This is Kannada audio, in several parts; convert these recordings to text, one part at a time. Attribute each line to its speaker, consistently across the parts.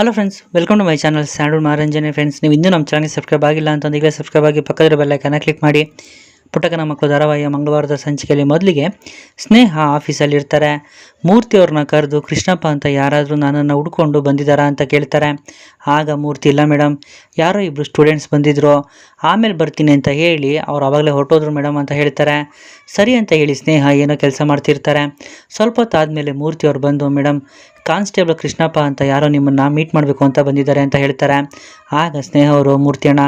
Speaker 1: Hello friends welcome to my channel ಸ್ಯಾಂಡ್ರೂಡ್ ಮಹಾರಂಜನೆ ಫ್ರೆಂಡ್ಸ್ ನೀವು ಇನ್ನೂ ನಮ್ಮ ಚಾನಲ್ ಸಬ್ಸ್ಕ್ರೈಬ್ ಆಗಿಲ್ಲ ಅಂತ ಈಗಲೇ ಸಬ್ಸ್ಕ್ರೈಬ್ ಆಗಿ ಪಕ್ಕದ ಬೆಲ್ಲೈಕನ್ನ ಕ್ಲಿಕ್ ಮಾಡಿ. ಪುಟ್ಟಕನ ಮಕ್ಕಳು ಧಾರಾವಾಹಿಯ ಮಂಗಳವಾರದ ಸಂಚಿಕೆಯಲ್ಲಿ ಮೊದಲಿಗೆ ಸ್ನೇಹ ಆಫೀಸಲ್ಲಿ ಇರ್ತಾರೆ. ಮೂರ್ತಿ ಅವ್ರನ್ನ ಕರೆದು, ಕೃಷ್ಣಪ್ಪ ಅಂತ ಯಾರಾದರೂ ನನ್ನನ್ನು ಹುಡ್ಕೊಂಡು ಬಂದಿದ್ದಾರಾ ಅಂತ ಕೇಳ್ತಾರೆ. ಆಗ ಮೂರ್ತಿ, ಇಲ್ಲ ಮೇಡಮ್ ಯಾರೋ ಇಬ್ಬರು ಸ್ಟೂಡೆಂಟ್ಸ್ ಬಂದಿದ್ರು, ಆಮೇಲೆ ಬರ್ತೀನಿ ಅಂತ ಹೇಳಿ ಅವ್ರು ಆವಾಗಲೇ ಹೊರಟೋದ್ರು ಮೇಡಮ್ ಅಂತ ಹೇಳ್ತಾರೆ. ಸರಿ ಅಂತ ಹೇಳಿ ಸ್ನೇಹ ಏನೋ ಕೆಲಸ ಮಾಡ್ತಿರ್ತಾರೆ. ಸ್ವಲ್ಪ ಹೊತ್ತಾದಮೇಲೆ ಮೂರ್ತಿ ಅವ್ರು ಬಂದು ಮೇಡಮ್ ಕಾನ್ಸ್ಟೇಬಲ್ ಕೃಷ್ಣಪ್ಪ ಅಂತ ಯಾರೋ ನಿಮ್ಮನ್ನು ಮೀಟ್ ಮಾಡಬೇಕು ಅಂತ ಬಂದಿದ್ದಾರೆ ಅಂತ ಹೇಳ್ತಾರೆ. ಆಗ ಸ್ನೇಹ ಅವರು, ಮೂರ್ತಿಯಣ್ಣ,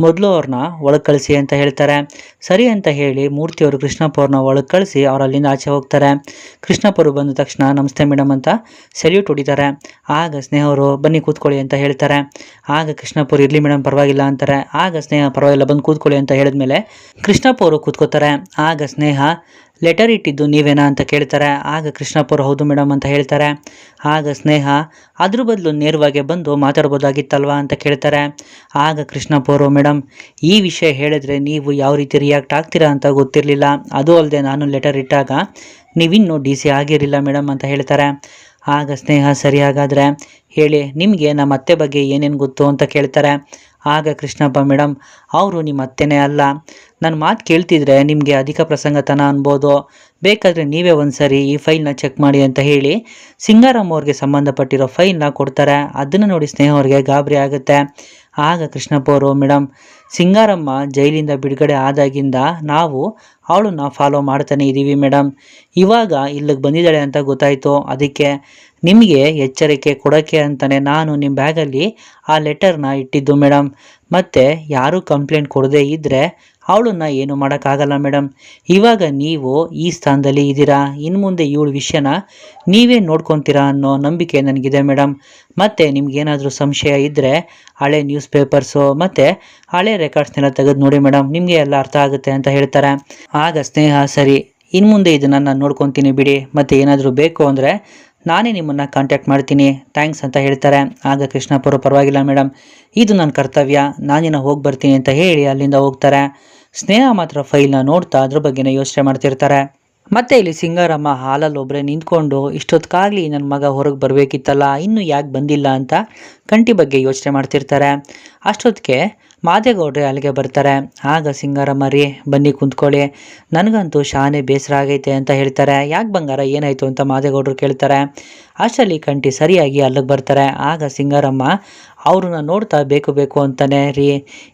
Speaker 1: ಮೊದಲು ಅವ್ರನ್ನ ಒಳಗೆ ಕಳಿಸಿ ಅಂತ ಹೇಳ್ತಾರೆ. ಸರಿ ಅಂತ ಹೇಳಿ ಮೂರ್ತಿಯವರು ಕೃಷ್ಣಪ್ಪ ಅವ್ರನ್ನ ಒಳಗೆ ಕಳಿಸಿ ಅವರಲ್ಲಿಂದ ಆಚೆ ಹೋಗ್ತಾರೆ. ಕೃಷ್ಣಪ್ಪ ಬಂದ ತಕ್ಷಣ, ನಮಸ್ತೆ ಮೇಡಮ್ ಅಂತ ಸೆಲ್ಯೂಟ್ ಹೊಡಿತಾರೆ. ಆಗ ಸ್ನೇಹ ಅವರು, ಬನ್ನಿ ಕೂತ್ಕೊಳ್ಳಿ ಅಂತ ಹೇಳ್ತಾರೆ. ಆಗ ಕೃಷ್ಣಪ್ಪರು ಇರಲಿ ಮೇಡಮ್ ಪರವಾಗಿಲ್ಲ ಅಂತಾರೆ. ಆಗ ಸ್ನೇಹ, ಪರವಾಗಿಲ್ಲ, ಬಂದು ಕೂತ್ಕೊಳ್ಳಿ ಅಂತ ಹೇಳಿದ್ಮೇಲೆ ಕೃಷ್ಣಪ್ಪ ಅವರು ಕೂತ್ಕೋತಾರೆ. ಆಗ ಸ್ನೇಹ ಲೆಟರ್ ಇಟ್ಟಿದ್ದು ನೀವೇನಾ ಅಂತ ಕೇಳ್ತಾರೆ. ಆಗ ಕೃಷ್ಣಪುರ ಹೌದು ಮೇಡಮ್ ಅಂತ ಹೇಳ್ತಾರೆ. ಆಗ ಸ್ನೇಹ ಅದ್ರ ಬದಲು ನೇರವಾಗಿ ಬಂದು ಮಾತಾಡ್ಬೋದಾಗಿತ್ತಲ್ವಾ ಅಂತ ಕೇಳ್ತಾರೆ. ಆಗ ಕೃಷ್ಣಪುರ ಮೇಡಮ್ ಈ ವಿಷಯ ಹೇಳಿದ್ರೆ ನೀವು ಯಾವ ರೀತಿ ರಿಯಾಕ್ಟ್ ಆಗ್ತೀರಾ ಅಂತ ಗೊತ್ತಿರಲಿಲ್ಲ. ಅದು ಅಲ್ಲದೆ ನಾನು ಲೆಟರ್ ಇಟ್ಟಾಗ ನೀವಿನ್ನೂ ಡಿ ಸಿ ಆಗಿರಲಿಲ್ಲ ಮೇಡಮ್ ಅಂತ ಹೇಳ್ತಾರೆ. ಆಗ ಸ್ನೇಹ ಸರಿಯಾಗಾದರೆ ಹೇಳಿ, ನಿಮಗೆ ನಮ್ಮ ಅತ್ತೆ ಬಗ್ಗೆ ಏನೇನು ಗೊತ್ತು ಅಂತ ಕೇಳ್ತಾರೆ. ಆಗ ಕೃಷ್ಣಪ್ಪ ಮೇಡಮ್ ಅವರು ನಿಮ್ಮ ಅತ್ತೆನೇ ಅಲ್ಲ. ನನ್ನ ಮಾತು ಕೇಳ್ತಿದ್ರೆ ನಿಮಗೆ ಅಧಿಕ ಪ್ರಸಂಗತನ ಅನ್ಬೋದು. ಬೇಕಾದರೆ ನೀವೇ ಒಂದು ಸರಿ ಈ ಫೈಲ್ನ ಚೆಕ್ ಮಾಡಿ ಅಂತ ಹೇಳಿ ಸಿಂಗಾರಾಮ್ ಅವ್ರಿಗೆ ಸಂಬಂಧಪಟ್ಟಿರೋ ಫೈಲ್ನ ಕೊಡ್ತಾರೆ. ಅದನ್ನು ನೋಡಿ ಸ್ನೇಹ ಅವ್ರಿಗೆ ಗಾಬರಿ ಆಗುತ್ತೆ. ಆಗ ಕೃಷ್ಣಪ್ಪ ಅವರು ಮೇಡಮ್ ಸಿಂಗಾರಮ್ಮ ಜೈಲಿಂದ ಬಿಡುಗಡೆ ಆದಾಗಿಂದ ನಾವು ಅವಳನ್ನ ಫಾಲೋ ಮಾಡ್ತಾನೆ ಇದ್ದೀವಿ ಮೇಡಮ್ ಇವಾಗ ಇಲ್ಲಿಗೆ ಬಂದಿದ್ದಾಳೆ ಅಂತ ಗೊತ್ತಾಯಿತು. ಅದಕ್ಕೆ ನಿಮಗೆ ಎಚ್ಚರಿಕೆ ಕೊಡೋಕ್ಕೆ ಅಂತಲೇ ನಾನು ನಿಮ್ಮ ಬ್ಯಾಗಲ್ಲಿ ಆ ಲೆಟರ್ನ ಇಟ್ಟಿದ್ದು ಮೇಡಮ್ ಮತ್ತು ಯಾರೂ ಕಂಪ್ಲೇಂಟ್ ಕೊಡದೇ ಇದ್ದರೆ ಅವಳನ್ನ ಏನು ಮಾಡೋಕ್ಕಾಗಲ್ಲ ಮೇಡಮ್ ಇವಾಗ ನೀವು ಈ ಸ್ಥಾನದಲ್ಲಿ ಇದ್ದೀರಾ? ಇನ್ನು ಮುಂದೆ ಇವಳ ವಿಷಯನ ನೀವೇ ನೋಡ್ಕೊತೀರಾ ಅನ್ನೋ ನಂಬಿಕೆ ನನಗಿದೆ ಮೇಡಮ್ ಮತ್ತು ನಿಮ್ಗೇನಾದರೂ ಸಂಶಯ ಇದ್ದರೆ ಹಳೆ ನ್ಯೂಸ್ ಪೇಪರ್ಸು ಮತ್ತು ಹಳೆ ರೆಕಾರ್ಡ್ಸ್ನೆಲ್ಲ ತೆಗೆದು ನೋಡಿ ಮೇಡಮ್ ನಿಮಗೆ ಎಲ್ಲ ಅರ್ಥ ಆಗುತ್ತೆ ಅಂತ ಹೇಳ್ತಾರೆ. ಆಗ ಸ್ನೇಹ, ಸರಿ. ಇನ್ನು ಮುಂದೆ ಇದನ್ನು ನಾನು ನೋಡ್ಕೊತೀನಿ ಬಿಡಿ. ಮತ್ತು ಏನಾದರೂ ಬೇಕು ಅಂದರೆ ನಾನೇ ನಿಮ್ಮನ್ನು ಕಾಂಟ್ಯಾಕ್ಟ್ ಮಾಡ್ತೀನಿ. ಥ್ಯಾಂಕ್ಸ್ ಅಂತ ಹೇಳ್ತಾರೆ. ಆಗ ಕೃಷ್ಣಪುರ ಪರವಾಗಿಲ್ಲ ಮೇಡಮ್ ಇದು ನನ್ನ ಕರ್ತವ್ಯ. ನಾನಿನ್ನ ಹೋಗಿ ಬರ್ತೀನಿ ಅಂತ ಹೇಳಿ ಅಲ್ಲಿಂದ ಹೋಗ್ತಾರೆ. ಸ್ನೇಹ ಮಾತ್ರ ಫೈಲ್ನ ನೋಡ್ತಾ ಅದ್ರ ಬಗ್ಗೆನೇ ಯೋಚನೆ ಮಾಡ್ತಿರ್ತಾರೆ. ಮತ್ತೆ ಇಲ್ಲಿ ಸಿಂಗಾರಮ್ಮ ಹಾಲಲ್ಲಿ ಒಬ್ಬರೇ ನಿಂತ್ಕೊಂಡು ಇಷ್ಟೊತ್ತಿಗಾಗಲಿ ನನ್ನ ಮಗ ಹೊರಗೆ ಬರಬೇಕಿತ್ತಲ್ಲ, ಇನ್ನೂ ಯಾಕೆ ಬಂದಿಲ್ಲ ಅಂತ ಕಂಟಿ ಬಗ್ಗೆ ಯೋಚನೆ ಮಾಡ್ತಿರ್ತಾರೆ. ಅಷ್ಟೊತ್ತಿಗೆ ಮಾದೇಗೌಡ್ರೆ ಅಲ್ಲಿಗೆ ಬರ್ತಾರೆ. ಆಗ ಸಿಂಗಾರಮ್ಮ ರೀ, ಬನ್ನಿ ಕುಂತ್ಕೊಳ್ಳಿ. ನನಗಂತೂ ಶಾನೆ ಬೇಸರ ಆಗೈತೆ ಅಂತ ಹೇಳ್ತಾರೆ. ಯಾಕೆ ಬಂಗಾರ, ಏನಾಯಿತು? ಅಂತ ಮಾದೇಗೌಡರು ಕೇಳ್ತಾರೆ. ಅಷ್ಟರಲ್ಲಿ ಕಂಟಿ ಸರಿಯಾಗಿ ಅಲ್ಲಿಗೆ ಬರ್ತಾರೆ. ಆಗ ಸಿಂಗಾರಮ್ಮ ಅವ್ರನ್ನ ನೋಡ್ತಾ ಬೇಕು ಬೇಕು ಅಂತಾನೆ ರೀ.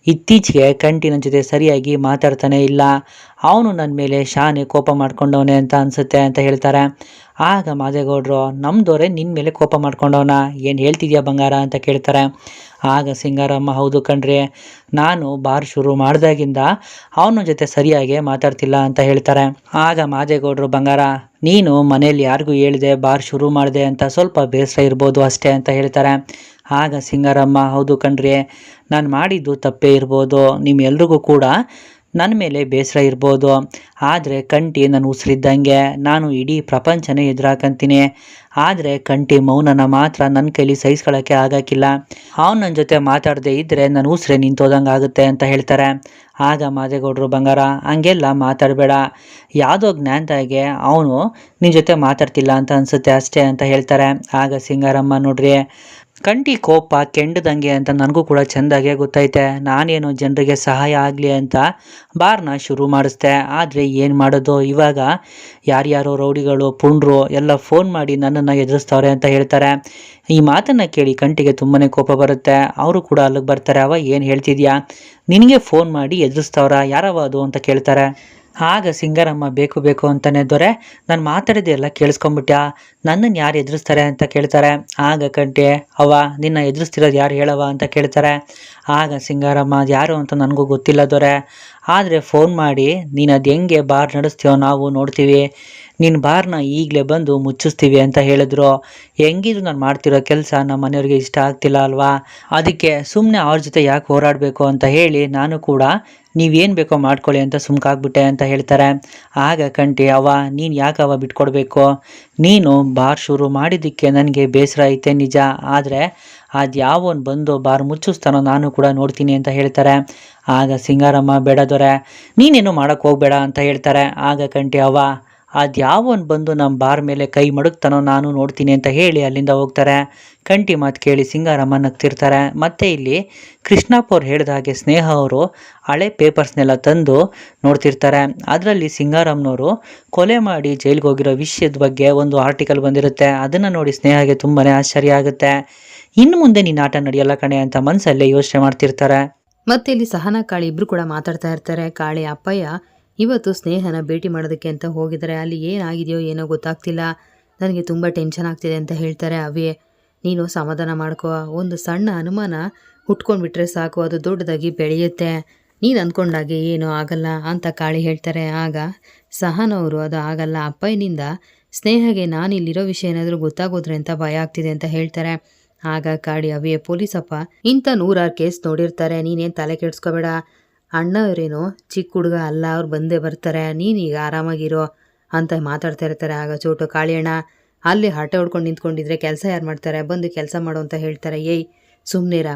Speaker 1: ಇತ್ತೀಚೆಗೆ ಕಂಟಿನ ಜೊತೆ ಸರಿಯಾಗಿ ಮಾತಾಡ್ತಾನೆ ಇಲ್ಲ. ಅವನು ನನ್ನ ಮೇಲೆ ಶಾನೆ ಕೋಪ ಮಾಡ್ಕೊಂಡವನೆ ಅಂತ ಅನಿಸುತ್ತೆ ಅಂತ ಹೇಳ್ತಾರೆ. ಆಗ ಮಾದೇಗೌಡರು, ನಮ್ದೋರೆ ನಿನ್ನ ಮೇಲೆ ಕೋಪ ಮಾಡ್ಕೊಂಡವನ, ಏನು ಹೇಳ್ತಿದ್ಯಾ ಬಂಗಾರ ಅಂತ ಕೇಳ್ತಾರೆ. ಆಗ ಸಿಂಗಾರಮ್ಮ, ಹೌದು ಕಣ್ರಿ, ನಾನು ಬಾರ್ ಶುರು ಮಾಡಿದಾಗಿಂದ ಅವನ ಜೊತೆ ಸರಿಯಾಗಿ ಮಾತಾಡ್ತಿಲ್ಲ ಅಂತ ಹೇಳ್ತಾರೆ. ಆಗ ಮಾದೇಗೌಡರು, ಬಂಗಾರ, ನೀನು ಮನೇಲಿ ಯಾರಿಗೂ ಹೇಳಿದೆ ಬಾರ್ ಶುರು ಮಾಡಿದೆ ಅಂತ ಸ್ವಲ್ಪ ಬೇಸರ ಇರ್ಬೋದು ಅಷ್ಟೇ ಅಂತ ಹೇಳ್ತಾರೆ. ಆಗ ಸಿಂಗಾರಮ್ಮ, ಹೌದು ಕಣ್ರಿ, ನಾನು ಮಾಡಿದ್ದು ತಪ್ಪೇ ಇರ್ಬೋದು, ನಿಮ್ಮೆಲ್ರಿಗೂ ಕೂಡ ನನ್ನ ಮೇಲೆ ಬೇಸರ ಇರ್ಬೋದು, ಆದರೆ ಕಂಟಿ ನನ್ನ ಉಸಿರಿದ್ದಂಗೆ, ನಾನು ಇಡೀ ಪ್ರಪಂಚನೇ ಎದುರಾಕಂತೀನಿ, ಆದರೆ ಕಂಟಿ ಮೌನನ ಮಾತ್ರ ನನ್ನ ಕೈಲಿ ಸಹಿಸ್ಕೊಳ್ಳೋಕ್ಕೆ ಆಗೋಕ್ಕಿಲ್ಲ, ಅವ್ನು ನನ್ನ ಜೊತೆ ಮಾತಾಡದೇ ಇದ್ದರೆ ನನ್ನ ಉಸಿರೇ ನಿಂತೋದಂಗೆ ಆಗುತ್ತೆ ಅಂತ ಹೇಳ್ತಾರೆ, ಆಗ ಮಾದೇಗೌಡರು, ಬಂಗಾರ, ಹಂಗೆಲ್ಲ ಮಾತಾಡಬೇಡ, ಯಾವುದೋ ಜ್ಞಾನದಾಗೆ ಅವನು ನಿನ್ನ ಜೊತೆ ಮಾತಾಡ್ತಿಲ್ಲ ಅಂತ ಅನಿಸುತ್ತೆ ಅಷ್ಟೇ ಅಂತ ಹೇಳ್ತಾರೆ, ಆಗ ಸಿಂಗಾರಮ್ಮ ನೋಡ್ರಿ ಕಂಟಿ ಕೋಪ ಕೆಂಡದಂಗೆ ಅಂತ ನನಗೂ ಕೂಡ ಚೆಂದಾಗೆ ಗೊತ್ತೈತೆ. ನಾನೇನು ಜನರಿಗೆ ಸಹಾಯ ಆಗಲಿ ಅಂತ ಬಾರ್ನ ಶುರು ಮಾಡಿಸ್ದೆ. ಆದರೆ ಏನು ಮಾಡೋದು? ಇವಾಗ ಯಾರ್ಯಾರೋ ರೌಡಿಗಳು, ಪುಂಡ್ರು ಎಲ್ಲ ಫೋನ್ ಮಾಡಿ ನನ್ನನ್ನು ಎದುರಿಸ್ತವ್ರೆ ಅಂತ ಹೇಳ್ತಾರೆ. ಈ ಮಾತನ್ನು ಕೇಳಿ ಕಂಟಿಗೆ ತುಂಬಾ ಕೋಪ ಬರುತ್ತೆ. ಅವರು ಕೂಡ ಅಲ್ಲಿಗೆ ಬರ್ತಾರೆ. ಅವ ಏನು ಹೇಳ್ತಿದ್ಯಾ? ನಿನಗೆ ಫೋನ್ ಮಾಡಿ ಎದುರಿಸ್ತವ್ರ? ಯಾರವ ಅದು ಅಂತ ಕೇಳ್ತಾರೆ. ಆಗ ಸಿಂಗರಮ್ಮ ಬೇಕು ಬೇಕು ಅಂತಾನೆ ದೊರೆ, ನಾನು ಮಾತಾಡಿದೆಲ್ಲ ಕೇಳಿಸ್ಕೊಂಬಿಟ್ಯಾ? ನನ್ನನ್ನು ಯಾರು ಎದುರಿಸ್ತಾರೆ ಅಂತ ಕೇಳ್ತಾರೆ? ಆಗ ಕಂಟೆ ಅವ ನಿನ್ನ ಎದುರಿಸ್ತಿರೋದು ಯಾರು ಹೇಳವ ಅಂತ ಕೇಳ್ತಾರೆ. ಆಗ ಸಿಂಗಾರಮ್ಮ ಯಾರು ಅಂತ ನನಗೂ ಗೊತ್ತಿಲ್ಲ ದೊರೆ. ಆದರೆ ಫೋನ್ ಮಾಡಿ, ನೀನು ಅದು ಹೆಂಗೆ ಬಾರ್ ನಡೆಸ್ತೀವೋ ನಾವು ನೋಡ್ತೀವಿ. ನಿನ್ನ ಬಾರ್ನ ಈಗಲೇ ಬಂದು ಮುಚ್ಚಿಸ್ತೀವಿ ಅಂತ ಹೇಳಿದ್ರು. ಹೆಂಗಿದ್ರು ನಾನು ಮಾಡ್ತಿರೋ ಕೆಲಸ ನಮ್ಮ ಮನೆಯವ್ರಿಗೆ ಇಷ್ಟ ಆಗ್ತಿಲ್ಲ ಅಲ್ವಾ? ಅದಕ್ಕೆ ಸುಮ್ಮನೆ ಅವ್ರ ಜೊತೆ ಯಾಕೆ ಹೋರಾಡಬೇಕು ಅಂತ ಹೇಳಿ ನಾನು ಕೂಡ ನೀವೇನು ಬೇಕೋ ಮಾಡ್ಕೊಳ್ಳಿ ಅಂತ ಸುಮ್ಕಾಗ್ಬಿಟ್ಟೆ ಅಂತ ಹೇಳ್ತಾರೆ. ಆಗ ಕಂಟಿ ಅವ ನೀನು ಯಾಕೆ ಅವ ಬಿಟ್ಕೊಡ್ಬೇಕು? ನೀನು ಬಾರ್ ಶುರು ಮಾಡಿದ್ದಕ್ಕೆ ನನಗೆ ಬೇಸರ ಐತೆ ನಿಜ. ಆದರೆ ಅದು ಯಾವನ್ ಬಂದು ಬಾರ್ ಮುಚ್ಚಿಸ್ತಾನೋ ನಾನು ಕೂಡ ನೋಡ್ತೀನಿ ಅಂತ ಹೇಳ್ತಾರೆ. ಆಗ ಸಿಂಗಾರಮ್ಮ, ಬೇಡ ದೊರೆ, ನೀನೇನು ಮಾಡೋಕ್ಕೆ ಹೋಗ್ಬೇಡ ಅಂತ ಹೇಳ್ತಾರೆ. ಆಗ ಕಂಟಿ ಅವ್ವ ಅದ್ಯಾವನ್ ಬಂದು ನಮ್ಮ ಬಾರ್ ಮೇಲೆ ಕೈ ಮಡಗ್ತಾನೋ ನಾನು ನೋಡ್ತೀನಿ ಅಂತ ಹೇಳಿ ಅಲ್ಲಿಂದ ಹೋಗ್ತಾರೆ. ಕಂಟಿ ಮಾತು ಕೇಳಿ ಸಿಂಗಾರಮ್ಮ ನಗ್ತಿರ್ತಾರೆ. ಮತ್ತು ಇಲ್ಲಿ ಕೃಷ್ಣಪ್ಪ ಹೇಳಿದ ಹಾಗೆ ಸ್ನೇಹ ಅವರು ಹಳೆ ಪೇಪರ್ಸ್ನೆಲ್ಲ ತಂದು ನೋಡ್ತಿರ್ತಾರೆ. ಅದರಲ್ಲಿ ಸಿಂಗಾರಮ್ಮನವರು ಕೊಲೆ ಮಾಡಿ ಜೈಲಿಗೆ ಹೋಗಿರೋ ವಿಷಯದ ಬಗ್ಗೆ ಒಂದು ಆರ್ಟಿಕಲ್ ಬಂದಿರುತ್ತೆ. ಅದನ್ನು ನೋಡಿ ಸ್ನೇಹಗೆ ತುಂಬಾ ಆಶ್ಚರ್ಯ ಆಗುತ್ತೆ. ಇನ್ನು ಮುಂದೆ ನೀನು ಆಟ ನಡೆಯಲ್ಲ ಕಣೆ ಅಂತ ಮನಸ್ಸಲ್ಲೇ ಯೋಚನೆ ಮಾಡ್ತಿರ್ತಾರೆ.
Speaker 2: ಮತ್ತೆ ಇಲ್ಲಿ ಸಹನ ಕಾಳಿ ಇಬ್ರು ಕೂಡ ಮಾತಾಡ್ತಾ ಇರ್ತಾರೆ. ಕಾಳಿ ಅಪ್ಪಯ್ಯ ಇವತ್ತು ಸ್ನೇಹನ ಭೇಟಿ ಮಾಡೋದಕ್ಕೆ ಅಂತ ಹೋಗಿದ್ದಾರೆ. ಅಲ್ಲಿ ಏನಾಗಿದೆಯೋ ಏನೋ ಗೊತ್ತಾಗ್ತಿಲ್ಲ. ನನಗೆ ತುಂಬ ಟೆನ್ಷನ್ ಆಗ್ತಿದೆ ಅಂತ ಹೇಳ್ತಾರೆ ಅವೇ ನೀನು ಸಮಾಧಾನ ಮಾಡ್ಕೋ. ಒಂದು ಸಣ್ಣ ಅನುಮಾನ ಹುಟ್ಕೊಂಡ್ಬಿಟ್ರೆ ಸಾಕು. ಅದು ದೊಡ್ಡದಾಗಿ ಬೆಳೆಯುತ್ತೆ. ನೀನು ಅಂದ್ಕೊಂಡಾಗೆ ಏನೂ ಆಗಲ್ಲ ಅಂತ ಕಾಳಿ ಹೇಳ್ತಾರೆ. ಆಗ ಸಹನವರು ಅದು ಆಗಲ್ಲ. ಅಪ್ಪಯ್ಯನಿಂದ ಸ್ನೇಹಗೆ ನಾನು ಇಲ್ಲಿರೋ ವಿಷಯ ಏನಾದರೂ ಗೊತ್ತಾಗೋದ್ರೆ ಅಂತ ಭಯ ಆಗ್ತಿದೆ ಅಂತ ಹೇಳ್ತಾರೆ. ಆಗ ಕಾಡಿ ಅವಿಯ, ಪೊಲೀಸಪ್ಪ, ಇಂಥ ನೂರಾರು ಕೇಸ್ ನೋಡಿರ್ತಾರೆ. ನೀನೇನು ತಲೆ ಕೆಡ್ಸ್ಕೋಬೇಡ. ಅಣ್ಣವರೇನು ಚಿಕ್ಕ ಹುಡುಗ ಅಲ್ಲ, ಅವ್ರು ಬಂದೇ ಬರ್ತಾರೆ ನೀನೀಗ ಆರಾಮಾಗಿರೋ ಅಂತ ಮಾತಾಡ್ತಾ ಇರ್ತಾರೆ. ಆಗ ಚೋಟು, ಕಾಳಿಯಣ್ಣ, ಅಲ್ಲಿ ಹಠ ಹೊಡ್ಕೊಂಡು ನಿಂತ್ಕೊಂಡಿದ್ರೆ ಕೆಲಸ ಯಾರು ಮಾಡ್ತಾರೆ? ಬಂದು ಕೆಲಸ ಮಾಡು ಅಂತ ಹೇಳ್ತಾರೆ. ಏಯ್ ಸುಮ್ಮನಿರ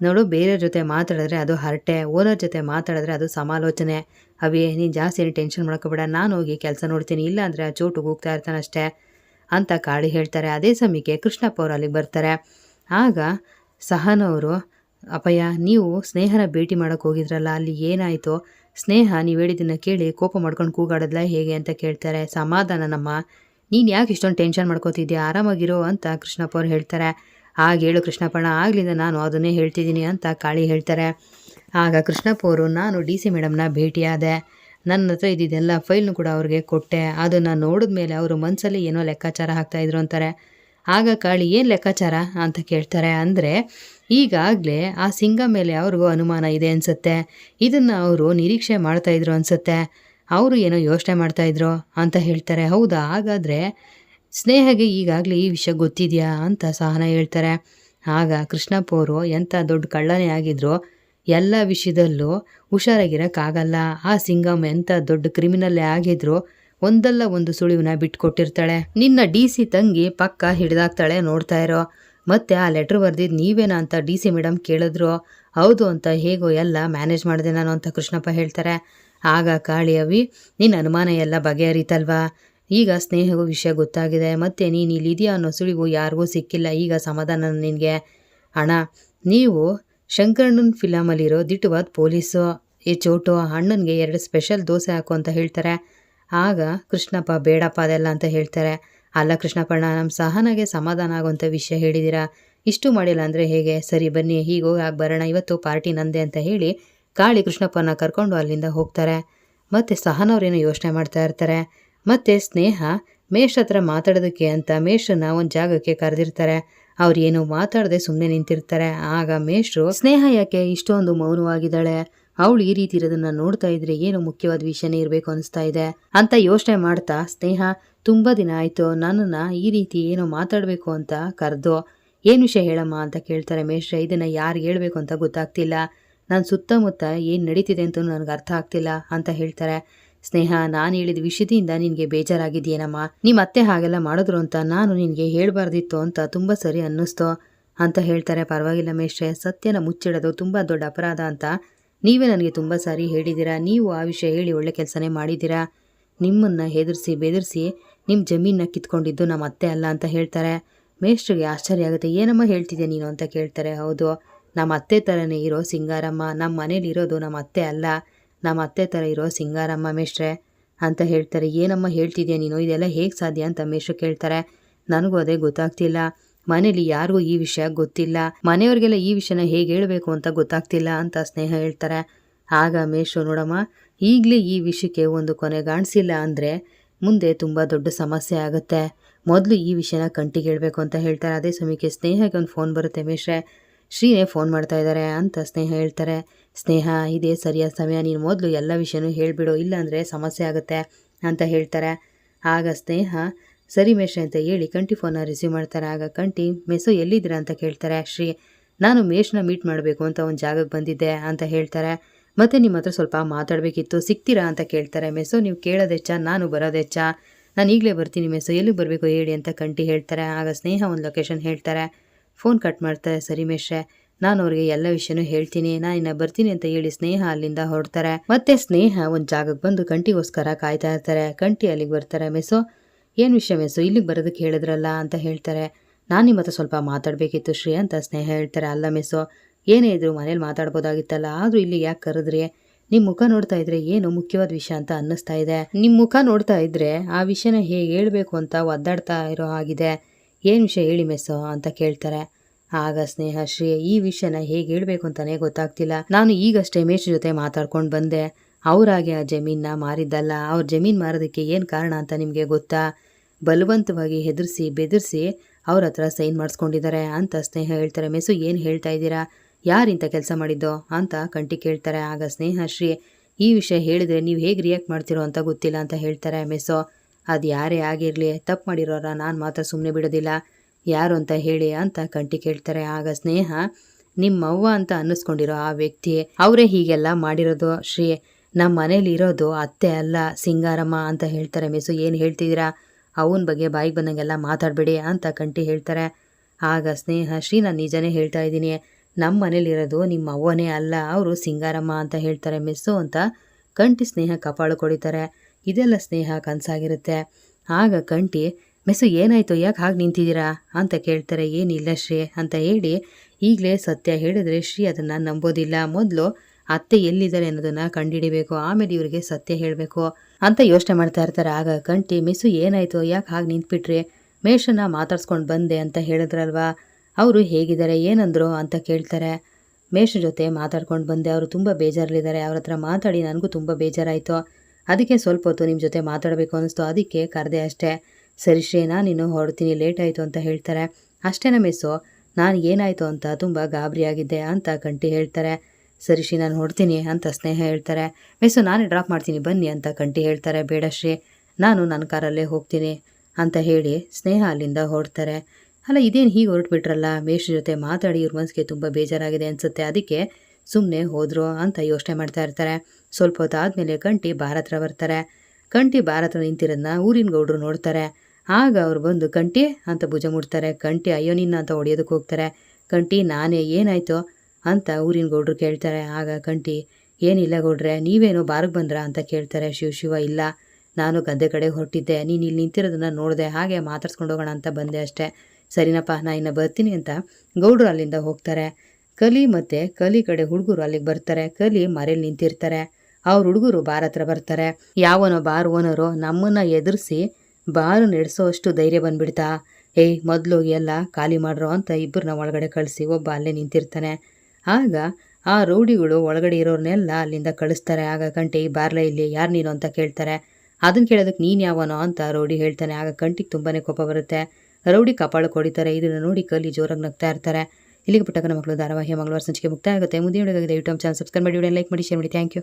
Speaker 2: ನೋಡು, ಬೇರೆಯವ್ರ ಜೊತೆ ಮಾತಾಡಿದ್ರೆ ಅದು ಹರಟೆ. ಓನರ್ ಜೊತೆ ಮಾತಾಡಿದ್ರೆ ಅದು ಸಮಾಲೋಚನೆ. ಅವೇ, ನೀನು ಜಾಸ್ತಿ ಏನು ಟೆನ್ಷನ್ ಮಾಡ್ಕೋಬೇಡ ನಾನು ಹೋಗಿ ಕೆಲಸ ನೋಡ್ತೀನಿ. ಇಲ್ಲ ಅಂದರೆ ಆ ಚೋಟು ಹೋಗ್ತಾ ಇರ್ತಾನೆ ಅಷ್ಟೇ. ಅಂತ ಕಾಳಿ ಹೇಳ್ತಾರೆ. ಅದೇ ಸಮಯಕ್ಕೆ ಕೃಷ್ಣಪ್ಪ ಅವರು ಅಲ್ಲಿಗೆ ಬರ್ತಾರೆ. ಆಗ ಸಹನವರು ಅಪ್ಪಯ್ಯ ನೀವು ಸ್ನೇಹನ ಭೇಟಿ ಮಾಡೋಕೆ ಹೋಗಿದ್ರಲ್ಲ, ಅಲ್ಲಿ ಏನಾಯಿತೋ? ಸ್ನೇಹ, ನೀವು ಹೇಳಿದ್ದನ್ನು ಕೇಳಿ ಕೋಪ ಮಾಡ್ಕೊಂಡು ಕೂಗಾಡೋದ್ಲ ಹೇಗೆ ಅಂತ ಕೇಳ್ತಾರೆ. ಸಮಾಧಾನ ನಮ್ಮ. ನೀನು ಯಾಕೆ ಇಷ್ಟೊಂದು ಟೆನ್ಷನ್ ಮಾಡ್ಕೋತಿದ್ಯಾ? ಆರಾಮಾಗಿರೋ ಅಂತ ಕೃಷ್ಣಪ್ಪ ಅವ್ರು ಹೇಳ್ತಾರೆ. ಆಗ ಹೇಳು ಕೃಷ್ಣಪ್ಪಣ್ಣ, ಆಗಲಿಂದ ನಾನು ಅದನ್ನೇ ಹೇಳ್ತಿದ್ದೀನಿ ಅಂತ ಕಾಳಿ ಹೇಳ್ತಾರೆ. ಆಗ ಕೃಷ್ಣಪ್ಪ ಅವರು, ನಾನು ಡಿ ಸಿ ಮೇಡಮ್ನ ಭೇಟಿಯಾದೆ. ನನ್ನ ಹತ್ರ ಇದ್ದಿದ್ದೆಲ್ಲ ಫೈಲ್ನು ಕೂಡ ಅವ್ರಿಗೆ ಕೊಟ್ಟೆ. ಅದನ್ನು ನೋಡಿದ ಮೇಲೆ ಅವರು ಮನಸ್ಸಲ್ಲಿ ಏನೋ ಲೆಕ್ಕಾಚಾರ ಹಾಕ್ತಾಯಿದ್ರು ಅಂತಾರೆ. ಆಗ ಕಾಳಿ, ಏನು ಲೆಕ್ಕಾಚಾರ? ಅಂತ ಕೇಳ್ತಾರೆ. ಅಂದರೆ ಈಗಾಗಲೇ ಆ ಸಿಂಗ ಮೇಲೆ ಅವ್ರಿಗೂ ಅನುಮಾನ ಇದೆ ಅನಿಸುತ್ತೆ. ಇದನ್ನು ಅವರು ನಿರೀಕ್ಷೆ ಮಾಡ್ತಾಯಿದ್ರು ಅನಿಸುತ್ತೆ. ಅವರು ಏನೋ ಯೋಚನೆ ಮಾಡ್ತಾಯಿದ್ರು ಅಂತ ಹೇಳ್ತಾರೆ. ಹೌದಾ? ಹಾಗಾದರೆ ಸ್ನೇಹಗೆ ಈಗಾಗಲೇ ಈ ವಿಷಯ ಗೊತ್ತಿದೆಯಾ ಅಂತ ಸಹನ ಹೇಳ್ತಾರೆ. ಆಗ ಕೃಷ್ಣಪ್ಪ ಅವರು ಎಂಥ ದೊಡ್ಡ ಕಳ್ಳನೇ ಆಗಿದ್ರು ಎಲ್ಲ ವಿಷಯದಲ್ಲೂ ಹುಷಾರಾಗಿರೋಕ್ಕಾಗಲ್ಲ ಆ ಸಿಂಗಮ್ ಎಂಥ ದೊಡ್ಡ ಕ್ರಿಮಿನಲ್ಲೇ ಆಗಿದ್ರು ಒಂದಲ್ಲ ಒಂದು ಸುಳಿವನ್ನ ಬಿಟ್ಕೊಟ್ಟಿರ್ತಾಳೆ. ನಿನ್ನ ಡಿ ಸಿ ತಂಗಿ ಪಕ್ಕ ಹಿಡಿದಾಗ್ತಾಳೆ ನೋಡ್ತಾ ಇರೋ. ಮತ್ತೆ ಆ ಲೆಟ್ರ್ ಬರ್ದಿದ್ದು ನೀವೇನಾ ಅಂತ ಡಿ ಸಿ ಮೇಡಮ್ ಕೇಳಿದ್ರು, ಹೌದು ಅಂತ ಹೇಗೋ ಎಲ್ಲ ಮ್ಯಾನೇಜ್ ಮಾಡಿದೆ ನಾನು ಅಂತ ಕೃಷ್ಣಪ್ಪ ಹೇಳ್ತಾರೆ. ಆಗ ಕಾಳಿ ಅವಿ ನಿನ್ನ ಅನುಮಾನ ಎಲ್ಲ ಬಗೆಹರಿತಲ್ವಾ? ಈಗ ಸ್ನೇಹಗೂ ವಿಷಯ ಗೊತ್ತಾಗಿದೆ, ಮತ್ತೆ ನೀನು ಇಲ್ಲಿದೆಯಾ ಅನ್ನೋ ಸುಳಿವು ಯಾರಿಗೂ ಸಿಕ್ಕಿಲ್ಲ, ಈಗ ಸಮಾಧಾನ ನಿನಗೆ. ಅಣ್ಣ, ನೀವು ಶಂಕರಣ್ಣನ ಫಿಲಮಲ್ಲಿರೋ ದಿಟ್ಟುವಾದ ಪೊಲೀಸು, ಈ ಚೋಟು ಅಣ್ಣನಿಗೆ ಎರಡು ಸ್ಪೆಷಲ್ ದೋಸೆ ಹಾಕು ಅಂತ ಹೇಳ್ತಾರೆ. ಆಗ ಕೃಷ್ಣಪ್ಪ, ಬೇಡಪ್ಪ ಅದೆಲ್ಲ ಅಂತ ಹೇಳ್ತಾರೆ. ಅಲ್ಲ ಕೃಷ್ಣಪ್ಪಣ್ಣ ನಮ್ಮ ಸಹನಾಗೆ ಸಮಾಧಾನ ಆಗುವಂಥ ವಿಷಯ ಹೇಳಿದ್ದೀರಾ? ಇಷ್ಟು ಮಾಡಿಲ್ಲ ಅಂದರೆ ಹೇಗೆ? ಸರಿ ಬನ್ನಿ, ಹೀಗೆ ಹೋಗಿ ಆಗಿ ಬರೋಣ, ಇವತ್ತು ಪಾರ್ಟಿ ನಂದೆ ಅಂತ ಹೇಳಿ ಕಾಳಿ ಕೃಷ್ಣಪ್ಪನ ಕರ್ಕೊಂಡು ಅಲ್ಲಿಂದ ಹೋಗ್ತಾರೆ. ಮತ್ತು ಸಹನವ್ರೇನೋ ಯೋಚನೆ ಮಾಡ್ತಾ ಇರ್ತಾರೆ. ಮತ್ತು ಸ್ನೇಹ ಮೇಷ್ ಹತ್ರ ಮಾತಾಡೋದಕ್ಕೆ ಅಂತ ಮೇಷನ್ನ ಒಂದು ಜಾಗಕ್ಕೆ ಕರೆದಿರ್ತಾರೆ. ಅವ್ರು ಏನು ಮಾತಾಡದೆ ಸುಮ್ಮನೆ ನಿಂತಿರ್ತಾರೆ. ಆಗ ಮೇಷ್ರು ಸ್ನೇಹ ಯಾಕೆ ಇಷ್ಟೊಂದು ಮೌನವಾಗಿದ್ದಾಳೆ? ಅವಳು ಈ ರೀತಿ ಇರೋದನ್ನ ನೋಡ್ತಾ ಇದ್ರೆ ಏನು ಮುಖ್ಯವಾದ ವಿಷಯನೇ ಇರಬೇಕು ಅನಿಸ್ತಾ ಇದೆ ಅಂತ ಯೋಚನೆ ಮಾಡ್ತಾ, ಸ್ನೇಹ, ತುಂಬ ದಿನ ಆಯಿತು, ನನ್ನನ್ನು ಈ ರೀತಿ ಏನೋ ಮಾತಾಡಬೇಕು ಅಂತ ಕರೆದು, ಏನು ವಿಷಯ ಹೇಳಮ್ಮ ಅಂತ ಕೇಳ್ತಾರೆ ಮೇಷ್ರೆ ಇದನ್ನು ಯಾರಿಗೆ ಹೇಳಬೇಕು ಅಂತ ಗೊತ್ತಾಗ್ತಿಲ್ಲ. ನನ್ನ ಸುತ್ತಮುತ್ತ ಏನು ನಡೀತಿದೆ ಅಂತ ನನಗೆ ಅರ್ಥ ಆಗ್ತಿಲ್ಲ ಅಂತ ಹೇಳ್ತಾರೆ. ಸ್ನೇಹ, ನಾನು ಹೇಳಿದ ವಿಷಯದಿಂದ ನಿನಗೆ ಬೇಜಾರಾಗಿದೆಯೇನಮ್ಮ? ನಿಮ್ಮ ಅತ್ತೆ ಹಾಗೆಲ್ಲ ಮಾಡಿದ್ರು ಅಂತ ನಾನು ನಿನಗೆ ಹೇಳಬಾರ್ದಿತ್ತು ಅಂತ ತುಂಬ ಸರಿ ಅನ್ನಿಸ್ತು ಅಂತ ಹೇಳ್ತಾರೆ. ಪರವಾಗಿಲ್ಲ ಮೇಷ್ರೆ ಸತ್ಯನ ಮುಚ್ಚಿಡೋದು ತುಂಬ ದೊಡ್ಡ ಅಪರಾಧ ಅಂತ ನೀವೇ ನನಗೆ ತುಂಬ ಸಾರಿ ಹೇಳಿದ್ದೀರಾ? ನೀವು ಆ ವಿಷಯ ಹೇಳಿ ಒಳ್ಳೆ ಕೆಲಸನೇ ಮಾಡಿದ್ದೀರಾ? ನಿಮ್ಮನ್ನು ಹೆದರಿಸಿ ಬೆದರಿಸಿ ನಿಮ್ಮ ಜಮೀನನ್ನ ಕಿತ್ಕೊಂಡಿದ್ದು ನಮ್ಮ ಅತ್ತೆ ಅಲ್ಲ ಅಂತ ಹೇಳ್ತಾರೆ. ಮೇಷ್ಟ್ರಿಗೆ ಆಶ್ಚರ್ಯ ಆಗುತ್ತೆ. ಏನಮ್ಮ ಹೇಳ್ತಿದ್ದೆ ನೀನು ಅಂತ ಕೇಳ್ತಾರೆ. ಹೌದು ನಮ್ಮ ಅತ್ತೆ ಥರನೇ ಇರೋ ಸಿಂಗಾರಮ್ಮ ನಮ್ಮ ಮನೇಲಿ ಇರೋದು ನಮ್ಮ ಅತ್ತೆ ಅಲ್ಲ. ನಮ್ಮ ಅತ್ತೆ ಥರ ಇರೋ ಸಿಂಗಾರಮ್ಮ ಮೇಷ್ಟ್ರೆ ಅಂತ ಹೇಳ್ತಾರೆ. ಏನಮ್ಮ ಹೇಳ್ತಿದ್ಯಾ ನೀನು? ಇದೆಲ್ಲ ಹೇಗೆ ಸಾಧ್ಯ ಅಂತ ಮೇಷ್ಟ್ರು ಕೇಳ್ತಾರೆ. ನನಗೂ ಅದೇ ಗೊತ್ತಾಗ್ತಿಲ್ಲ. ಮನೇಲಿ ಯಾರಿಗೂ ಈ ವಿಷಯ ಗೊತ್ತಿಲ್ಲ. ಮನೆಯವ್ರಿಗೆಲ್ಲ ಈ ವಿಷಯನ ಹೇಗೆ ಹೇಳಬೇಕು ಅಂತ ಗೊತ್ತಾಗ್ತಿಲ್ಲ ಅಂತ ಸ್ನೇಹ ಹೇಳ್ತಾರೆ. ಆಗ ಮೇಷು ನೋಡಮ್ಮ, ಈಗಲೇ ಈ ವಿಷಯಕ್ಕೆ ಒಂದು ಕೊನೆ ಕಾಣಿಸಿಲ್ಲ ಅಂದರೆ ಮುಂದೆ ತುಂಬ ದೊಡ್ಡ ಸಮಸ್ಯೆ ಆಗುತ್ತೆ. ಮೊದಲು ಈ ವಿಷಯನ ಕಂಟಿಗೆ ಹೇಳಬೇಕು ಅಂತ ಹೇಳ್ತಾರೆ. ಅದೇ ಸಮಯಕ್ಕೆ ಸ್ನೇಹಕ್ಕೆ ಒಂದು ಫೋನ್ ಬರುತ್ತೆ ಮೇಷ್ರೆ ಶ್ರೀನೇ ಫೋನ್ ಮಾಡ್ತಾ ಇದ್ದಾರೆ ಅಂತ ಸ್ನೇಹ ಹೇಳ್ತಾರೆ. ಸ್ನೇಹ, ಇದೇ ಸರಿಯಾದ ಸಮಯ, ನೀನು ಮೊದಲು ಎಲ್ಲ ವಿಷಯನೂ ಹೇಳಿಬಿಡು, ಇಲ್ಲಾಂದರೆ ಸಮಸ್ಯೆ ಆಗುತ್ತೆ ಅಂತ ಹೇಳ್ತಾರೆ. ಆಗ ಸ್ನೇಹ ಸರಿ ಮೇಷ ಅಂತ ಹೇಳಿ ಕಂಟಿ ಫೋನ್ನ ರಿಸೀವ್ ಮಾಡ್ತಾರೆ. ಆಗ ಕಂಟಿ ಮೆಸೋ ಎಲ್ಲಿದ್ದೀರಾ ಅಂತ ಕೇಳ್ತಾರೆ ಶ್ರೀ ನಾನು ಮೇಷನ ಮೀಟ್ ಮಾಡಬೇಕು ಅಂತ ಒಂದು ಜಾಗಕ್ಕೆ ಬಂದಿದ್ದೆ ಅಂತ ಹೇಳ್ತಾರೆ. ಮತ್ತೆ ನಿಮ್ಮ ಹತ್ರ ಸ್ವಲ್ಪ ಮಾತಾಡಬೇಕಿತ್ತು. ಸಿಗ್ತೀರಾ ಅಂತ ಕೇಳ್ತಾರೆ. ಮೆಸೋ, ನೀವು ಕೇಳೋದೆಚ್ಚ ನಾನು ಬರೋದೆಚ್ಚ ನಾನು ಈಗಲೇ ಬರ್ತೀನಿ ಮೆಸೋ. ಎಲ್ಲಿಗೆ ಬರಬೇಕು ಹೇಳಿ ಅಂತ ಕಂಟಿ ಹೇಳ್ತಾರೆ. ಆಗ ಸ್ನೇಹ ಒಂದು ಲೊಕೇಶನ್ ಹೇಳ್ತಾರೆ. ಫೋನ್ ಕಟ್ ಮಾಡ್ತಾರೆ ಸರಿ ಮೇಷೆ ನಾನು ಅವ್ರಿಗೆ ಎಲ್ಲ ವಿಷಯನೂ ಹೇಳ್ತೀನಿ. ನಾನು ಇನ್ನ ಬರ್ತೀನಿ ಅಂತ ಹೇಳಿ ಸ್ನೇಹ ಅಲ್ಲಿಂದ ಹೊರಡ್ತಾರೆ. ಮತ್ತೆ ಸ್ನೇಹ ಒಂದು ಜಾಗಕ್ಕೆ ಬಂದು ಕಂಟಿಗೋಸ್ಕರ ಕಾಯ್ತಾ ಇರ್ತಾರೆ. ಕಂಟಿ ಅಲ್ಲಿಗೆ ಬರ್ತಾರೆ. ಮೆಸೋ ಏನು ವಿಷಯ ಮೆಸೋ ಇಲ್ಲಿಗೆ ಬರೋದಕ್ಕೆ ಹೇಳಿದ್ರಲ್ಲ ಅಂತ ಹೇಳ್ತಾರೆ. ನಾನು ನಿಮ್ಮ ಹತ್ರ ಸ್ವಲ್ಪ ಮಾತಾಡಬೇಕಿತ್ತು ಶ್ರೀ ಅಂತ ಸ್ನೇಹ ಹೇಳ್ತಾರೆ. ಅಲ್ಲ ಮೆಸ್ಸು ಏನೇ ಇದ್ರು ಮನೇಲಿ ಮಾತಾಡ್ಬೋದಾಗಿತ್ತಲ್ಲ, ಆದರೂ ಇಲ್ಲಿ ಯಾಕೆ ಕರೆದ್ರಿ? ನಿಮ್ಮ ಮುಖ ನೋಡ್ತಾ ಇದ್ರೆ ಏನು ಮುಖ್ಯವಾದ ವಿಷಯ ಅಂತ ಅನ್ನಿಸ್ತಾ ಇದೆ. ನಿಮ್ಮ ಮುಖ ನೋಡ್ತಾ ಇದ್ರೆ ಆ ವಿಷಯನ ಹೇಗೆ ಹೇಳಬೇಕು ಅಂತ ಒದ್ದಾಡ್ತಾ ಇರೋ ಹಾಗಿದೆ. ಏನು ವಿಷಯ ಹೇಳಿ ಮೆಸ್ಸು ಅಂತ ಕೇಳ್ತಾರೆ. ಆಗ ಸ್ನೇಹ, ಶ್ರೀ, ಈ ವಿಷಯನ ಹೇಗೆ ಹೇಳಬೇಕು ಅಂತಲೇ ಗೊತ್ತಾಗ್ತಿಲ್ಲ. ನಾನು ಈಗಷ್ಟೇ ಮೇಷ್ ಜೊತೆ ಮಾತಾಡ್ಕೊಂಡು ಬಂದೆ. ಅವರಾಗೆ ಆ ಜಮೀನನ್ನ ಮಾರಿದ್ದಲ್ಲ. ಅವ್ರ ಜಮೀನು ಮಾರೋದಕ್ಕೆ ಏನು ಕಾರಣ ಅಂತ ನಿಮಗೆ ಗೊತ್ತಾ? ಬಲವಂತವಾಗಿ ಹೆದರಿಸಿ ಬೆದರಿಸಿ ಅವ್ರ ಹತ್ರ ಸೈನ್ ಮಾಡಿಸ್ಕೊಂಡಿದ್ದಾರೆ ಅಂತ ಸ್ನೇಹ ಹೇಳ್ತಾರೆ. ಮೆಸು, ಏನು ಹೇಳ್ತಾ ಇದ್ದೀರಾ? ಯಾರಿಂತ ಕೆಲಸ ಮಾಡಿದ್ದೋ? ಅಂತ ಕಂಟಿ ಕೇಳ್ತಾರೆ. ಆಗ ಸ್ನೇಹ, ಶ್ರೀ, ಈ ವಿಷಯ ಹೇಳಿದ್ರೆ ನೀವು ಹೇಗೆ ರಿಯಾಕ್ಟ್ ಮಾಡ್ತಿರೋ ಅಂತ ಗೊತ್ತಿಲ್ಲ ಅಂತ ಹೇಳ್ತಾರೆ ಮೆಸೋ. ಅದು ಯಾರೇ ಆಗಿರಲಿ, ತಪ್ಪು ಮಾಡಿರೋರ ನಾನು ಮಾತ್ರ ಸುಮ್ಮನೆ ಬಿಡೋದಿಲ್ಲ. ಯಾರು ಅಂತ ಹೇಳಿ ಅಂತ ಕಂಟಿ ಕೇಳ್ತಾರೆ. ಆಗ ಸ್ನೇಹ ನಿಮ್ಮವ್ವ ಅಂತ ಅನ್ನಿಸ್ಕೊಂಡಿರೋ ಆ ವ್ಯಕ್ತಿ, ಅವರೇ ಹೀಗೆಲ್ಲ ಮಾಡಿರೋದು? ಶ್ರೀ ನಮ್ಮ ಮನೇಲಿ ಇರೋದು ಅತ್ತೆ ಅಲ್ಲ ಸಿಂಗಾರಮ್ಮ ಅಂತ ಹೇಳ್ತಾರೆ ಮೆಸ್ಸು ಏನು ಹೇಳ್ತಿದ್ದೀರಾ? ಅವನ ಬಗ್ಗೆ ಬಾಯಿಗೆ ಬಂದಂಗೆಲ್ಲ ಮಾತಾಡಬೇಡಿ ಅಂತ ಕಂಟಿ ಹೇಳ್ತಾರೆ. ಆಗ ಸ್ನೇಹ ಶ್ರೀ ನಾನು ನಿಜನೇ ಹೇಳ್ತಾ ಇದ್ದೀನಿ. ನಮ್ಮ ಮನೇಲಿರೋದು ನಿಮ್ಮ ಅವ್ವನೇ ಅಲ್ಲ, ಅವರು ಸಿಂಗಾರಮ್ಮ ಅಂತ ಹೇಳ್ತಾರೆ ಮಿಸ್ಸು ಅಂತ ಕಂಟಿ ಸ್ನೇಹ ಕಪಾಳು ಕೊಡಿತಾರೆ. ಇದೆಲ್ಲ ಸ್ನೇಹ ಕನಸಾಗಿರುತ್ತೆ. ಆಗ ಕಂಟಿ, ಮೆಸ್ಸು, ಏನಾಯಿತು? ಯಾಕೆ ಹಾಗೆ ನಿಂತಿದ್ದೀರಾ? ಅಂತ ಕೇಳ್ತಾರೆ. ಏನಿಲ್ಲ ಶ್ರೀ ಅಂತ ಹೇಳಿ ಈಗಲೇ ಸತ್ಯ ಹೇಳಿದ್ರೆ ಶ್ರೀ ಅದನ್ನು ನಂಬೋದಿಲ್ಲ. ಮೊದಲು ಅತ್ತೆ ಎಲ್ಲಿದ್ದಾರೆ ಅನ್ನೋದನ್ನು ಕಂಡುಹಿಡಿಬೇಕು ಆಮೇಲೆ ಇವರಿಗೆ ಸತ್ಯ ಹೇಳಬೇಕು. ಅಂತ ಯೋಚನೆ ಮಾಡ್ತಾ ಇರ್ತಾರೆ. ಆಗ ಕಂಟಿ ಮಿಸ್ಸು ಏನಾಯಿತು? ಯಾಕೆ ಹಾಗೆ ನಿಂತ್ಬಿಟ್ರಿ? ಮೇಷನ್ನ ಮಾತಾಡ್ಸ್ಕೊಂಡು ಬಂದೆ ಅಂತ ಹೇಳಿದ್ರಲ್ವಾ? ಅವರು ಹೇಗಿದ್ದಾರೆ? ಏನಂದ್ರು? ಅಂತ ಕೇಳ್ತಾರೆ. ಮೇಷ ಜೊತೆ ಮಾತಾಡ್ಕೊಂಡು ಬಂದೆ. ಅವರು ತುಂಬ ಬೇಜಾರಲ್ಲಿದ್ದಾರೆ. ಅವ್ರ ಹತ್ರ ಮಾತಾಡಿ ನನಗೂ ತುಂಬ ಬೇಜಾರಾಯಿತು. ಅದಕ್ಕೆ ಸ್ವಲ್ಪ ಹೊತ್ತು ನಿಮ್ಮ ಜೊತೆ ಮಾತಾಡಬೇಕು ಅನ್ನಿಸ್ತು ಅದಕ್ಕೆ ಕರೆದೆ ಅಷ್ಟೇ. ಸರಿ ಶ್ರೀ ನೀನು ಹೊರಡ್ತೀನಿ. ಲೇಟ್ ಆಯಿತು ಅಂತ ಹೇಳ್ತಾರೆ. ಅಷ್ಟೇನ ಮಿಸ್ಸು? ನಾನು ಏನಾಯಿತು ಅಂತ ತುಂಬ ಗಾಬರಿಯಾಗಿದ್ದೆ ಅಂತ ಕಂಟಿ ಹೇಳ್ತಾರೆ. ಸರಿ ಶ್ರೀ, ನಾನು ಹೊಡ್ತೀನಿ ಅಂತ ಸ್ನೇಹ ಹೇಳ್ತಾರೆ. ಮೆಸ್ಸು, ನಾನೇ ಡ್ರಾಪ್ ಮಾಡ್ತೀನಿ, ಬನ್ನಿ ಅಂತ ಕಂಟಿ ಹೇಳ್ತಾರೆ. ಬೇಡ ಶ್ರೀ, ನಾನು ನನ್ನ ಕಾರಲ್ಲೇ ಹೋಗ್ತೀನಿ ಅಂತ ಹೇಳಿ ಸ್ನೇಹ ಅಲ್ಲಿಂದ ಹೊರಡ್ತಾರೆ. ಅಲ್ಲ, ಇದೇನು ಹೀಗೆ ಹೊರಟ್ಬಿಟ್ರಲ್ಲ? ಮೇಷ್ ಜೊತೆ ಮಾತಾಡಿ, ಇವ್ರ ಮನಸ್ಸಿಗೆ ತುಂಬ ಬೇಜಾರಾಗಿದೆ ಅನಿಸುತ್ತೆ. ಅದಕ್ಕೆ ಸುಮ್ಮನೆ ಹೋದರು ಅಂತ ಯೋಚನೆ ಮಾಡ್ತಾ ಇರ್ತಾರೆ. ಸ್ವಲ್ಪ ಹೊತ್ತು ಆದಮೇಲೆ ಕಂಟಿ ಭಾರತ್ರ ಬರ್ತಾರೆ. ಕಂಟಿ ಭಾರತ್ರ ನಿಂತಿರೋದನ್ನ ಊರಿನ ಗೌಡ್ರು ನೋಡ್ತಾರೆ. ಆಗ ಅವ್ರು ಬಂದು ಕಂಟಿ ಅಂತ ಭುಜ ಮುಡ್ತಾರೆ ಕಂಟಿ ಅಯ್ಯೋ, ನಿನ್ನ ಅಂತ ಹೊಡೆಯೋದಕ್ಕೆ ಹೋಗ್ತಾರೆ. ಕಂಟಿ ನಾನೇ, ಏನಾಯ್ತು? ಅಂತ ಊರಿನ ಗೌಡ್ರು ಕೇಳ್ತಾರೆ. ಆಗ ಕಂಟಿ ಏನಿಲ್ಲ ಗೌಡ್ರೆ, ನೀವೇನು ಬಾರ್ಗೆ ಬಂದ್ರಾ ಅಂತ ಕೇಳ್ತಾರೆ. ಶಿವ ಶಿವ, ಇಲ್ಲ. ನಾನು ಗದ್ದೆ ಕಡೆ ಹೊರಟಿದ್ದೆ. ನೀನು ಇಲ್ಲಿ ನಿಂತಿರೋದನ್ನ ನೋಡಿದೆ. ಹಾಗೆ ಮಾತಾಡ್ಸ್ಕೊಂಡು ಹೋಗೋಣ ಅಂತ ಬಂದೆ ಅಷ್ಟೇ. ಸರಿನಪ್ಪ, ನಾ ಇನ್ನು ಬರ್ತೀನಿ ಅಂತ ಗೌಡ್ರು ಅಲ್ಲಿಂದ ಹೋಗ್ತಾರೆ. ಕಲಿ ಮತ್ತು ಕಲಿ ಕಡೆ ಹುಡುಗರು ಅಲ್ಲಿಗೆ ಬರ್ತಾರೆ. ಕಲಿ ಮರೇಲಿ ನಿಂತಿರ್ತಾರೆ. ಅವ್ರ ಹುಡುಗರು ಬಾರ್ ಹತ್ರ ಬರ್ತಾರೆ. ಯಾವನೋ ಬಾರ್ ಓನರು ನಮ್ಮನ್ನು ಎದುರಿಸಿ ಬಾರು ನಡೆಸೋ ಅಷ್ಟು ಧೈರ್ಯ ಬಂದ್ಬಿಡ್ತಾ. ಏಯ್, ಮೊದಲು ಎಲ್ಲ ಖಾಲಿ ಮಾಡ್ರೋ ಅಂತ ಇಬ್ಬರನ್ನ ಒಳಗಡೆ ಕಳಿಸಿ ಒಬ್ಬ ಅಲ್ಲೇ ನಿಂತಿರ್ತಾನೆ. ಆಗ ಆ ರೌಡಿಗಳು ಒಳಗಡೆ ಇರೋರ್ನೆಲ್ಲ ಅಲ್ಲಿಂದ ಕಳಿಸ್ತಾರೆ. ಆಗ ಕಂಟಿ ಬಾರ್ಲ ಇಲ್ಲಿ ಯಾರು ನೀನು ಅಂತ ಕೇಳ್ತಾರೆ. ಅದನ್ನ ಕೇಳೋದಕ್ಕೆ ನೀನು ಯಾವನೋ ಅಂತ ರೌಡಿ ಹೇಳ್ತಾನೆ. ಆಗ ಕಂಟಿಗೆ ತುಂಬಾ ಕೋಪ ಬರುತ್ತೆ. ರೌಡಿ ಕಪಾಳು ಕೊಡಿತಾರೆ ಇದನ್ನು ನೋಡಿ ಕಲ್ಲಿ ಜೋರಾಗಿ ನಗ್ತಾ ಇರ್ತಾರೆ. ಇಲ್ಲಿಗೆ ಪುಟ್ಟಕನ ಮಕ್ಕಳು ಧಾರಾವಾಹಿಯ ಮಂಗಳವಾರ ಸಂಚಿಕೆ ಮುಕ್ತಾಯ ಆಗುತ್ತೆ. ಮುಂದಿನ ನಮ್ಮ ಚಾನಲ್ ಸಬ್ಸ್ಕ್ರೈಬ್ ಮಾಡಿ. ಲೈಕ್ ಮಾಡಿ ಶೇರ್ ಮಾಡಿ. Thank you